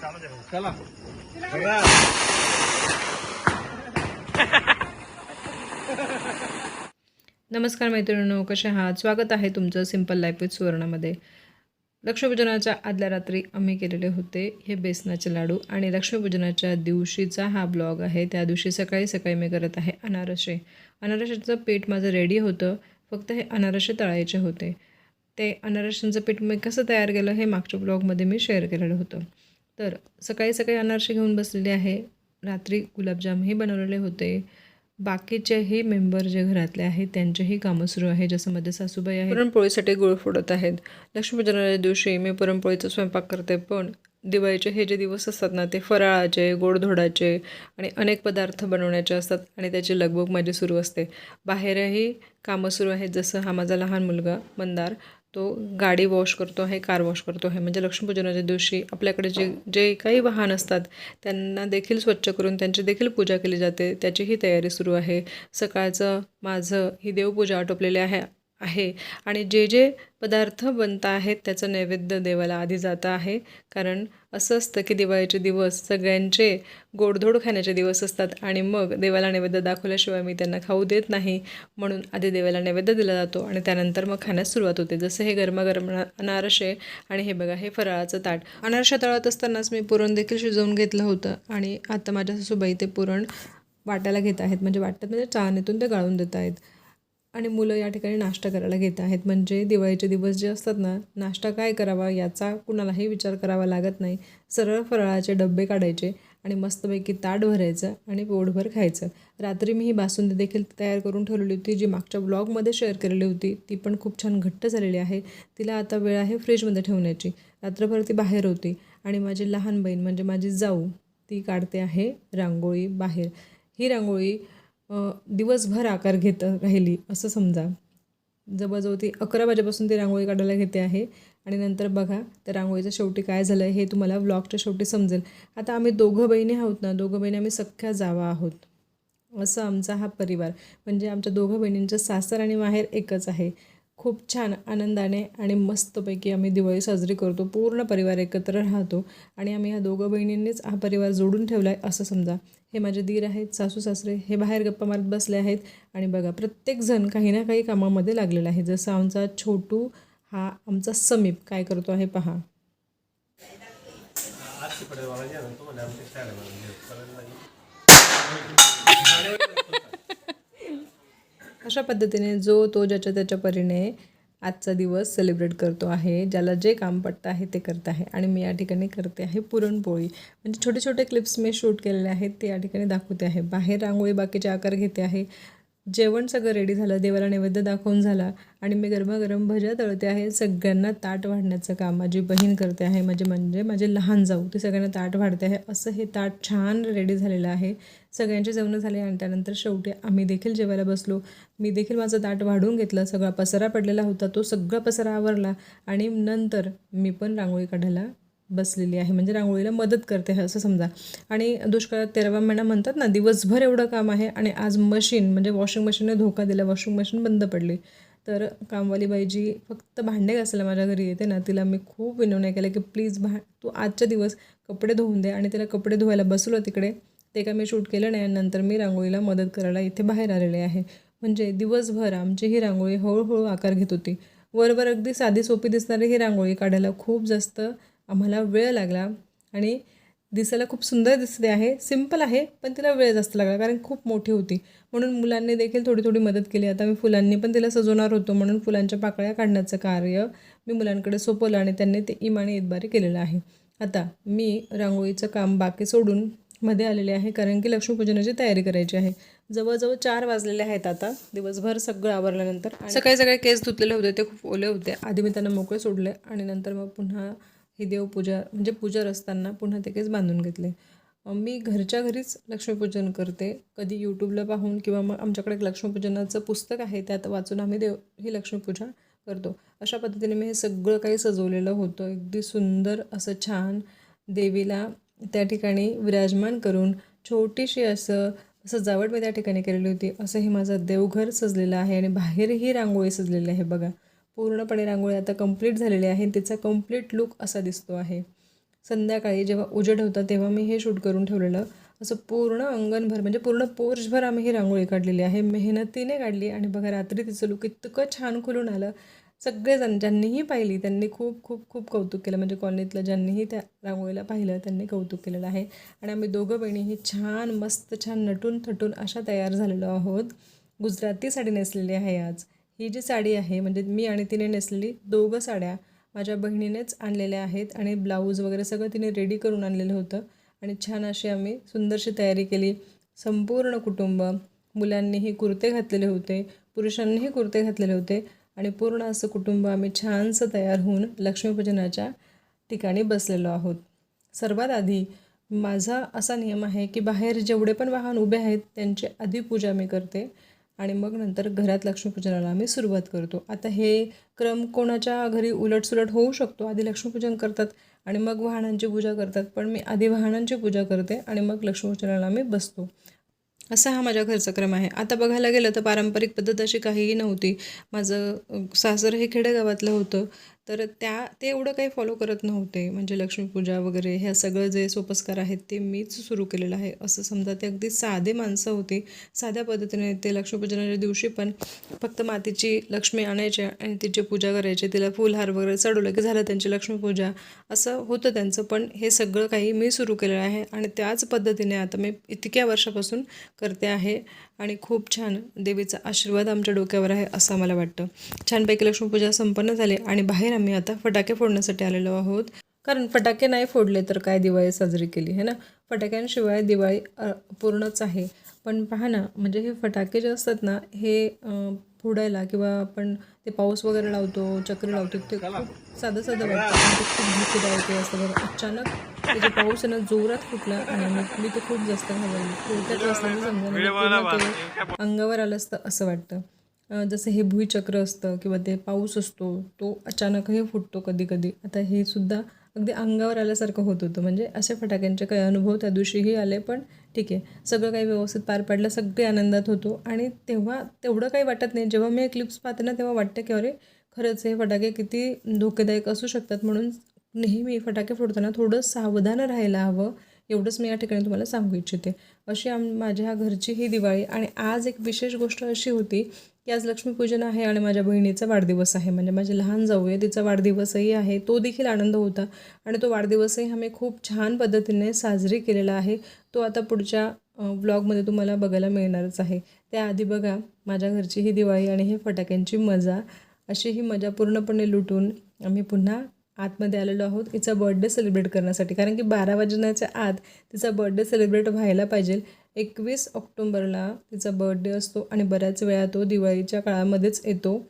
चला. नमस्कार मैत्रिणींनो कसे आहात? स्वागत आहे तुमचं सिंपल लाईफ विथ सुवर्णामध्ये. लक्ष्मीपूजनाच्या आदल्या रात्री आम्ही केलेले होते हे बेसनाचे लाडू आणि लक्ष्मीपूजनाच्या दिवशीचा हा ब्लॉग आहे. त्या दिवशी सकाळी सकाळी मी करत आहे अनारसे. अनारशाचं पीठ माझं रेडी होतं फक्त हे अनारसे तळायचे होते. ते अनारशांचं पीठ मी कसं तयार केलं हे मागच्या ब्लॉगमध्ये मी शेअर केलेलं होतं. तर सकाळी सकाळी अनारसे घेऊन बसलेले आहे. रात्री गुलाबजामही बनवलेले होते. बाकीचेही मेंबर जे घरातले आहेत त्यांचेही कामं सुरू आहे. जसं मध्ये सासूबाई आहे पुरणपोळीसाठी गुळ फोडत आहेत. लक्ष्मीपूजनाच्या दिवशी मी पुरणपोळीचा स्वयंपाक करते पण दिवाळीचे हे जे दिवस असतात ना ते फराळाचे गोडधोडाचे आणि अनेक पदार्थ बनवण्याचे असतात आणि त्याची लगबग माझी सुरू असते. बाहेरही कामं सुरू आहेत जसं हा माझा लहान मुलगा मंदार. तो गाडी वॉश करतो आहे कार वॉश करतो आहे. म्हणजे लक्ष्मीपूजनाच्या दिवशी आपल्याकडे जे जे काही वाहन असतात त्यांना देखील स्वच्छ करून त्यांची देखील पूजा केली जाते. त्याचीही तयारी सुरू आहे. सकाळचं माझं ही देवपूजा आटोपलेली आहे. आहे. आणि जे जे पदार्थ बनत आहेत त्याचं नैवेद्य देवाला आधी जातं आहे. कारण असं असतं की दिवाळीचे दिवस सगळ्यांचे गोडधोड खाण्याचे दिवस असतात आणि मग देवाला नैवेद्य दाखवल्याशिवाय मी त्यांना खाऊ देत नाही म्हणून आधी देवाला नैवेद्य दिला जातो आणि त्यानंतर मग खाण्यास सुरुवात होते. जसं हे गरमागरम अनारसे आणि हे बघा हे फराळाचं ताट. अनारसे तळत असतानाच मी पुरण देखील शिजवून घेतलं होतं आणि आता माझ्या सासूबाई ते पुरण वाटायला घेत आहेत. म्हणजे वाटतात म्हणजे चाळणीतून ते गाळून देत आहेत. आणि मुलं या ठिकाणी नाश्ता करायला घेत आहेत. म्हणजे दिवाळीचे दिवस जे असतात ना नाश्ता काय करावा याचा कुणालाही विचार करावा लागत नाही. सरळ फराळाचे डबे काढायचे आणि मस्तपैकी ताट भरायचं आणि पोटभर खायचं. रात्री मी ही बासुंदी देखील तयार करून ठेवलेली होती जी मागच्या ब्लॉगमध्ये शेअर केलेली होती. ती पण खूप छान घट्ट झालेली आहे. तिला आता वेळ आहे फ्रीजमध्ये ठेवण्याची. रात्रभर ती बाहेर होती आणि माझी लहान बहीण म्हणजे माझी जाऊ ती काढते आहे रांगोळी बाहेर. ही रांगोळी दिवसभर आकार घेत राहिली असं समजा. जवळजवळ ती अकरा वाजेपासून ती रांगोळी काढायला घेते आहे. आणि नंतर बघा त्या रांगोळीच्या शेवटी काय झालं हे तुम्हाला व्लॉगच्या शेवटी समजेल. आता आम्ही दोघं बहिणी आहोत ना दोघं बहिणी आम्ही सख्ख्या जावा आहोत. असं आमचा हा परिवार. म्हणजे आमच्या दोघं बहिणींचं सासर आणि माहेर एकच आहे. खूप छान आनंदाने आणि मस्तपैकी आम्ही दिवाळी साजरी करतो. पूर्ण परिवार एकत्र राहतो आणि आम्ही ह्या दोघं बहिणींनीच हा परिवार जोडून ठेवला आहे असं समजा. हे माझे दीर आहेत सासू सासरे हे बाहेर गप्पा मारत बसले आहेत आणि बघा प्रत्येकजण काही ना काही कामामध्ये लागलेला आहे. जसं आमचा छोटू हा आमचा समीप. काय करतो आहे पहा. अशा पद्धतीने जो तो ज्याच्या त्याच्या परीने आजचा दिवस सेलिब्रेट करतो आहे ज्याला जे काम पडतं आहे ते करत आहे आणि मी या ठिकाणी करते आहे पुरणपोळी. म्हणजे छोटे छोटे क्लिप्स मी शूट केलेले आहेत ते या ठिकाणी दाखवते आहे. बाहेर रांगोळी बाकीचे आकार घेते आहे. जेवण सगळं रेडी झालं देवाला नैवेद्य दाखवून झाला आणि मी गरमागरम भज्या तळते आहे. सगळ्यांना ताट वाढण्याचं काम माझी बहीण करते आहे. म्हणजे म्हणजे माझे लहान जाऊ ती सगळ्यांना ताट वाढते आहे. असं हे ताट छान रेडी झालेलं आहे. सगळ्यांचे जेवणं झाले आणि त्यानंतर शेवटी आम्ही देखील जेवायला बसलो. मी देखील माझं ताट वाढून घेतलं. सगळा पसारा पडलेला होता. तो सगळा पसारा आवरला आणि नंतर मी पण रांगोळी काढायला बसलेली आहे. म्हणजे रांगोळीला मदत करते आहे असं समजा. आणि दुष्काळात तेरावा महिना म्हणतात ना दिवसभर एवढं काम आहे आणि आज मशीन म्हणजे वॉशिंग मशीनने धोका दिला वॉशिंग मशीन बंद पडली. तर कामवाली बाई जी फक्त भांडे घासायला माझ्या घरी येते ना तिला मी खूप विनवण्या केल्या की प्लीज भा तू आजच्या दिवस कपडे धुवून दे. आणि तिला कपडे धुवायला बसवलं तिकडे. ते काय मी शूट केलं नाही आणि नंतर मी रांगोळीला मदत करायला इथे बाहेर आलेले आहे. म्हणजे दिवसभर आमची ही रांगोळी हळूहळू आकार घेत होती. वरवर अगदी साधी सोपी दिसणारी ही रांगोळी काढायला खूप जास्त आम्हाला वेळ लागला आणि दिसायला खूप सुंदर दिसते आहे. सिंपल आहे पण तिला वेळ जास्त लागला कारण खूप मोठी होती. म्हणून मुलांनी देखील थोडी थोडी मदत केली. आता मी फुलांनी पण तिला सजवणार होतो म्हणून फुलांच्या पाकळ्या काढण्याचं कार्य मी मुलांकडे सोपवलं आणि त्यांनी ते इमाने इतबारी केलेलं आहे. आता मी रांगोळीचं काम बाकी सोडून मध्ये आलेले आहे कारण की लक्ष्मीपूजनाची तयारी करायची आहे. जवळजवळ चार वाजलेले आहेत आता. दिवसभर सगळं आवरल्यानंतर सकाळी सकाळी केस धुतलेले होते ते खूप ओले होते. आधी मी त्यांना मोकळे सोडले आणि नंतर मग पुन्हा ही देवपूजा म्हणजे पूजा असताना पुन्हा ते केस बांधून घेतले. मी घरच्या घरीच लक्ष्मीपूजन करते. कधी यूट्यूबला पाहून किंवा मग आमच्याकडे एक लक्ष्मीपूजनाचं पुस्तक आहे त्यात वाचून आम्ही देव ही लक्ष्मीपूजा करतो. अशा पद्धतीने मी हे सगळं काही सजवलेलं होतं. अगदी सुंदर असं छान देवीला त्या ठिकाणी विराजमान करून छोटीशी असं सजावट मी त्या ठिकाणी केलेली होती. असं हे माझं देवघर सजलेलं आहे आणि बाहेरही रांगोळी सजलेली आहे बघा. पूर्णपणे रांगोळी आता कंप्लीट झालेली आहे तिचा कंप्लीट लुक असा दिसतो आहे. संध्याकाळी जेव्हा उजेड होता तेव्हा मी हे शूट करून ठेवलेलं. असं पूर्ण अंगणभर म्हणजे पूर्ण पोर्चभर आम्ही ही रांगोळी काढलेली आहे. मेहनतीने काढली आणि बघा रात्री तिचं लुक इतकं छान खुलून आलं. सगळेजण ज्यांनीही पाहिली त्यांनी खूप खूप खूप कौतुक केलं. म्हणजे कॉलनीतलं ज्यांनीही त्या रांगोळीला पाहिलं त्यांनी कौतुक केलेलं आहे. आणि आम्ही दोघं बहिणीही छान मस्त छान नटून थटून अशा तयार झालेलो आहोत. गुजराती साडी नेसलेली आहे आज. ही जी साडी आहे म्हणजे मी आणि तिने नेसलेली दोघं साड्या माझ्या बहिणीनेच आणलेल्या आहेत. आणि ब्लाऊज वगैरे सगळं तिने रेडी करून आणलेलं होतं. आणि छान अशी आम्ही सुंदरशी तयारी केली. संपूर्ण कुटुंब मुलांनीही कुर्ते घातलेले होते पुरुषांनीही कुर्ते घातलेले होते. आणि पूर्ण असं कुटुंब आम्ही छानसं तयार होऊन लक्ष्मीपूजनाच्या ठिकाणी बसलेलो आहोत. सर्वात आधी माझा असा नियम आहे की बाहेर जेवढे पण वाहन उभे आहेत त्यांची आधी पूजा मी करते आणि मग नंतर घरात लक्ष्मीपूजनाला आम्ही सुरुवात करतो. आता हे क्रम कोणाच्या घरी उलटसुलट होऊ शकतो आधी लक्ष्मीपूजन करतात आणि मग वाहनांची पूजा करतात पण मी आधी वाहनांची पूजा करते आणि मग लक्ष्मीपूजनाला आम्ही बसतो. असा हा माझ्या घरचा क्रम आहे. आता बघायला गेलं तर पारंपरिक पद्धत अशी काहीही नव्हती. माझं सासर हे खेडेगावातलं होतं. तर त्या ते एवढं काही फॉलो करत नव्हते. म्हणजे लक्ष्मीपूजा वगैरे ह्या सगळं जे सोपस्कार आहेत ते मीच सुरू केलेलं आहे. असं समजा ते अगदी साधे माणसं होती साध्या पद्धतीने ते लक्ष्मीपूजनाच्या दिवशी पण फक्त मातीची लक्ष्मी आणायची आणि तिची पूजा करायची तिला फुलहार वगैरे चढवलं की झालं त्यांची लक्ष्मीपूजा असं होतं त्यांचं पण हे सगळं काही मी सुरू केलेलं आहे. आणि त्याच पद्धतीने आता मी इतक्या वर्षापासून करते आहे. आणि खूप छान देवीचा आशीर्वाद आमच्या डोक्यावर आहे असं मला वाटतं. छानपैकी लक्ष्मीपूजा संपन्न झाली आणि बाहेर आम्ही आता फटाके फोडण्यासाठी आलेलो आहोत. कारण फटाके नाही फोडले तर काय दिवाळी साजरी केली है ना? फटाक्यांशिवाय दिवाळी पूर्णच आहे. पण पहा ना म्हणजे हे फटाके जे असतात ना हे फोडायला किंवा आपण ते पाऊस वगैरे लावतो चक्री लावतो ते खूप साधं साधं वाटतं. खूप भीतीदायक असतं बघा अचानक ते पाऊस आहे ना जोरात फुटला आणि मग मी ते खूप जास्त घाबरली थोडक्यात असल्याचं समजा ते अंगावर आलं असतं असं वाटतं. जसं हे भुईचक्र असतं किंवा ते पाऊस असतो तो अचानकही फुटतो कधी कधी आता हे सुद्धा अगदी अंगावर आल्यासारखं होत होतं. म्हणजे अशा फटाक्यांचे काही अनुभव त्या दिवशीही आले पण ठीक आहे. सगळं काही व्यवस्थित पार पडलं सगळे आनंदात होतो. आणि तेव्हा तेवढं काही वाटत नाही. जेव्हा मी क्लिप्स पाहते ना तेव्हा वाटतं की अरे खरंच हे फटाके किती धोकेदायक असू शकतात म्हणून नेहमी फटाके फोडताना थोडं सावधान राहायला हवं. एवढंच मी या ठिकाणी तुम्हाला सांगू इच्छिते. अशी आम माझ्या घरची ही दिवाळी आणि आज एक विशेष गोष्ट अशी होती की आज लक्ष्मीपूजन आहे आणि माझ्या बहिणीचा वाढदिवस आहे. म्हणजे माझी लहान जाऊ आहे तिचा वाढदिवसही आहे तो देखील आनंद होता आणि तो वाढदिवसही आम्ही खूप छान पद्धतीने साजरी केलेला आहे. तो आता पुढच्या व्लॉगमध्ये तुम्हाला बघायला मिळणारच आहे. त्याआधी बघा माझ्या घरची ही दिवाळी आणि हे फटाक्यांची मजा. अशी ही मजा पूर्णपणे लुटून आम्ही पुन्हा आतमध्ये आलेलो आहोत तिचा बर्थडे सेलिब्रेट करण्यासाठी. कारण की बारा वाजण्याच्या आत तिचा बर्थडे सेलिब्रेट व्हायला पाहिजे. एकवीस ऑक्टोंबरला तिचा बर्थडे असतो आणि बऱ्याच वेळा तो दिवाळीच्या काळामध्येच येतो.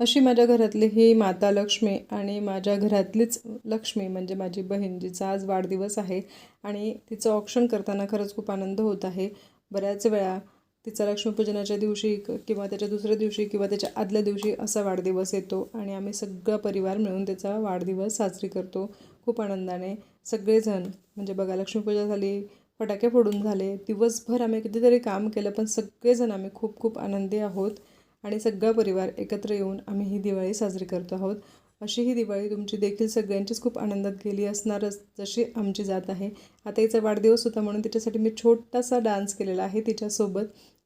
अशी माझ्या घरातली ही माता लक्ष्मी आणि माझ्या घरातलीच लक्ष्मी म्हणजे माझी बहीण जिचा आज वाढदिवस आहे आणि तिचं ऑप्शन करताना खरंच खूप आनंद होत आहे. बऱ्याच वेळा तिचा लक्ष्मीपूजनाच्या दिवशी किंवा त्याच्या दुसऱ्या दिवशी किंवा त्याच्या आदल्या दिवशी असा वाढदिवस येतो आणि आम्ही सगळा परिवार मिळून त्याचा वाढदिवस साजरी करतो. खूप आनंदाने. सगळेजण म्हणजे बघा लक्ष्मीपूजा झाली फटाके फोडून झाले दिवसभर आम्ही कितीतरी काम केलं पण सगळेजण आम्ही खूप खूप आनंदी आहोत आणि सगळा परिवार एकत्र येऊन आम्ही ही दिवाळी साजरी करतो आहोत. अशी ही दिवाळी तुमची देखील सगळ्यांचीच खूप आनंदात गेली असणारच जशी आमची जात आहे. आता हिचा वाढदिवस होता म्हणून तिच्यासाठी मी छोटासा डान्स केलेला आहे तिच्यासोबत.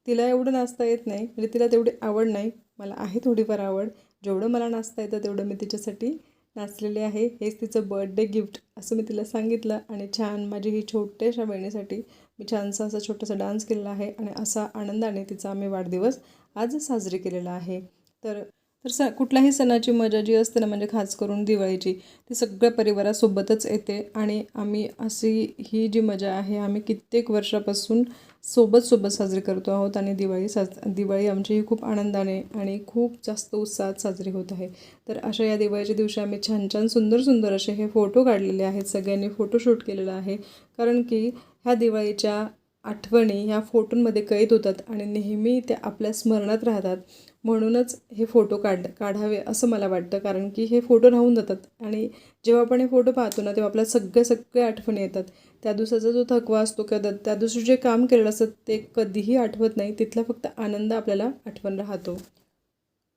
तिला एवढं नाचता येत नाही म्हणजे तिला तेवढी आवड नाही. मला आहे थोडीफार आवड. जेवढं मला नाचता येतं तेवढं मी तिच्यासाठी नाचलेले आहे. हेच तिचं बर्थडे गिफ्ट असं मी तिला सांगितलं आणि छान माझी ही छोट्याशा बहिणीसाठी मी छानसा असा छोटासा डान्स केलेला आहे आणि असा आनंदाने तिचा आम्ही वाढदिवस आज साजरी केलेला आहे. तर तर स कुठल्याही सणाची मजा जी असते ना म्हणजे खास करून दिवाळीची ती सगळ्या परिवारासोबतच येते आणि आम्ही अशी ही जी मजा आहे आम्ही कित्येक वर्षापासून सोबत सोबत साजरी करतो आहोत आणि दिवाळी साज दिवाळी आमचीही खूप आनंदाने आणि खूप जास्त उत्साहात साजरी होत आहे. तर अशा या दिवाळीच्या दिवशी आम्ही छान छान सुंदर सुंदर असे हे फोटो काढलेले आहेत. सगळ्यांनी फोटोशूट केलेलं आहे. कारण की ह्या दिवाळीच्या आठवणी ह्या फोटोंमध्ये कैद होतात आणि नेहमी त्या आपल्या स्मरणात राहतात. म्हणूनच हे फोटो काढ काढावे असं मला वाटतं. कारण की हे फोटो राहून जातात. आणि जेव्हा आपण हे फोटो पाहतो ना तेव्हा आपल्याला सगळ्या सगळ्या आठवणी येतात. त्या दिवसाचा जो थकवा असतो किंवा त्या- दिवशी जे काम केलेलं असतं ते कधीही आठवत नाही. तिथला फक्त आनंद आपल्याला आठवण राहतो.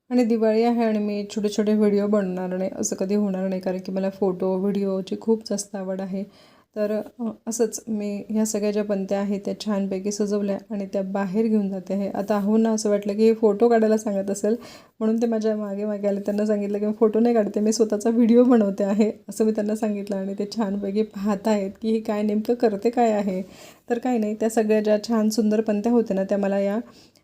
आणि दिवाळी आहे आणि मी छोटे छोटे व्हिडिओ बनणार नाही असं कधी होणार नाही. कारण की मला फोटो व्हिडिओची खूप जास्त आवड आहे. तर असंच मी ह्या सगळ्या ज्या पंत्या आहेत त्या छानपैकी सजवल्या आणि त्या बाहेर घेऊन जाते आहे. आता हो ना असं वाटलं की हे फोटो काढायला सांगत असेल म्हणून ते माझ्या मागे मागे आले. त्यांना सांगितलं की मी फोटो नाही काढते मी स्वतःचा व्हिडिओ बनवते आहे. असं मी त्यांना सांगितलं आणि ते छानपैकी पाहत आहेत की हे काय नेमकं करते काय आहे. तर काही नाही त्या सगळ्या ज्या छान सुंदर पंत्या होत्या ना त्या मला या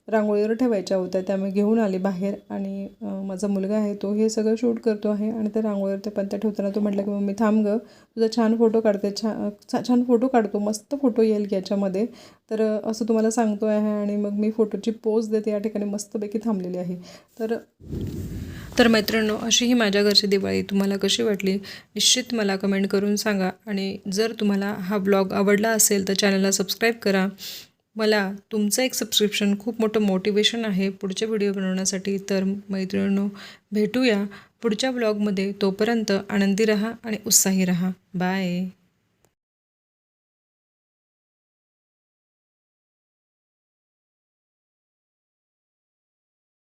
रांगोळीवर ठेवायच्या होत्या. त्या मी घेऊन आली बाहेर आणि माझा मुलगा आहे तो हे सगळं शूट करतो आहे आणि त्या रांगोळीवर त्या पंत्या ठेवताना तो म्हटलं की मम्मी थांब गं तुझा छान फोटो काढते छान छा- छान फोटो काढतो मस्त फोटो येईल की याच्यामध्ये. तर असं तुम्हाला सांगतो आहे आणि मग मी फोटोची पोज देते या ठिकाणी मस्तपैकी थांबलेली आहे. तर तर मैत्रिणींनो अशी ही माझ्या घरची दिवाळी तुम्हाला कशी वाटली निश्चित मला कमेंट करून सांगा. आणि जर तुम्हाला हा ब्लॉग आवडला असेल तर चॅनलला सबस्क्राईब करा. मला तुमचं एक सबस्क्रिप्शन खूप मोठं मोटिवेशन आहे पुढचे व्हिडिओ बनवण्यासाठी. तर मैत्रिणींनो भेटूया पुढच्या ब्लॉगमध्ये तोपर्यंत आनंदी रहा आणि उत्साही रहा. बाय